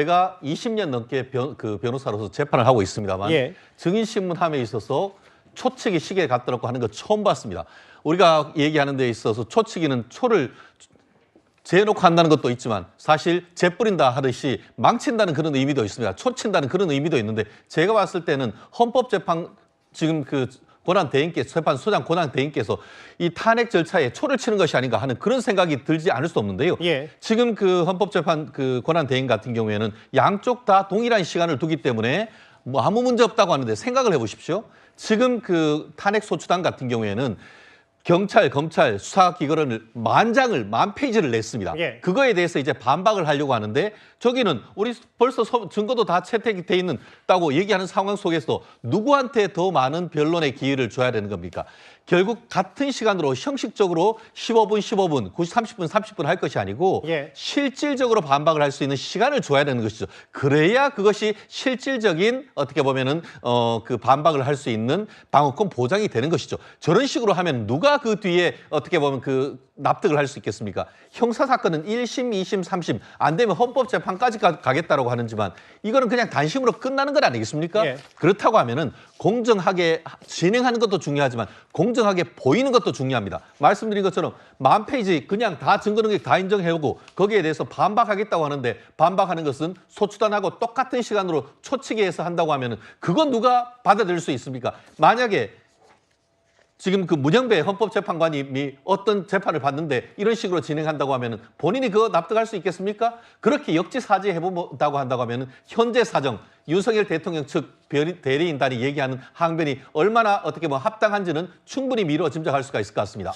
제가 20년 넘게 변, 그 변호사로서 재판을 하고 있습니다만 예. 증인 신문함에 있어서 초치기 시계에 갖다 놓고 하는 거 처음 봤습니다. 우리가 얘기하는 데 있어서 초치기는 초를 재놓고 한다는 것도 있지만 사실 재뿌린다 하듯이 망친다는 그런 의미도 있습니다. 초친다는 그런 의미도 있는데 제가 봤을 때는 헌법재판 지금 그 권한 대행께 재판 소장 권한 대행께서 이 탄핵 절차에 초를 치는 것이 아닌가 하는 그런 생각이 들지 않을 수 없는데요. 예. 지금 그 헌법재판 그 권한 대행 같은 경우에는 양쪽 다 동일한 시간을 두기 때문에 뭐 아무 문제 없다고 하는데 생각을 해보십시오. 지금 그 탄핵 소추단 같은 경우에는 경찰, 검찰, 수사기관을 만 장을 만 페이지를 냈습니다. 예. 그거에 대해서 이제 반박을 하려고 하는데 저기는 우리 벌써 서- 증거도 다 채택이 돼 있는 다고 얘기하는 상황 속에서 누구한테 더 많은 변론의 기회를 줘야 되는 겁니까? 결국 같은 시간으로 형식적으로 15분, 15분, 90, 30분, 30분 할 것이 아니고 예. 실질적으로 반박을 할 수 있는 시간을 줘야 되는 것이죠. 그래야 그것이 실질적인 어떻게 보면은 어 그 반박을 할 수 있는 방어권 보장이 되는 것이죠. 저런 식으로 하면 누가 그 뒤에 어떻게 보면 그 납득을 할 수 있겠습니까? 형사 사건은 1심, 2심, 3심 안 되면 헌법 재판까지 가, 가겠다라고 하는지만 이거는 그냥 단심으로 끝나는 것 아니겠습니까? 예. 그렇다고 하면은 공정하게 진행하는 것도 중요하지만 공정하게 보이는 것도 중요합니다. 말씀드린 것처럼 만 페이지 그냥 다 증거 능력 다 인정해오고 거기에 대해서 반박하겠다고 하는데 반박하는 것은 소추단하고 똑같은 시간으로 초치기해서 한다고 하면 은 그건 누가 받아들일 수 있습니까? 만약에 지금 그 문영배 헌법재판관이 어떤 재판을 받는데 이런 식으로 진행한다고 하면은 본인이 그거 납득할 수 있겠습니까? 그렇게 역지사지 해본다고 한다고 하면은 현재 사정 윤석열 대통령 측 대리인단이 얘기하는 항변이 얼마나 어떻게 뭐 합당한지는 충분히 미뤄 짐작할 수가 있을 것 같습니다.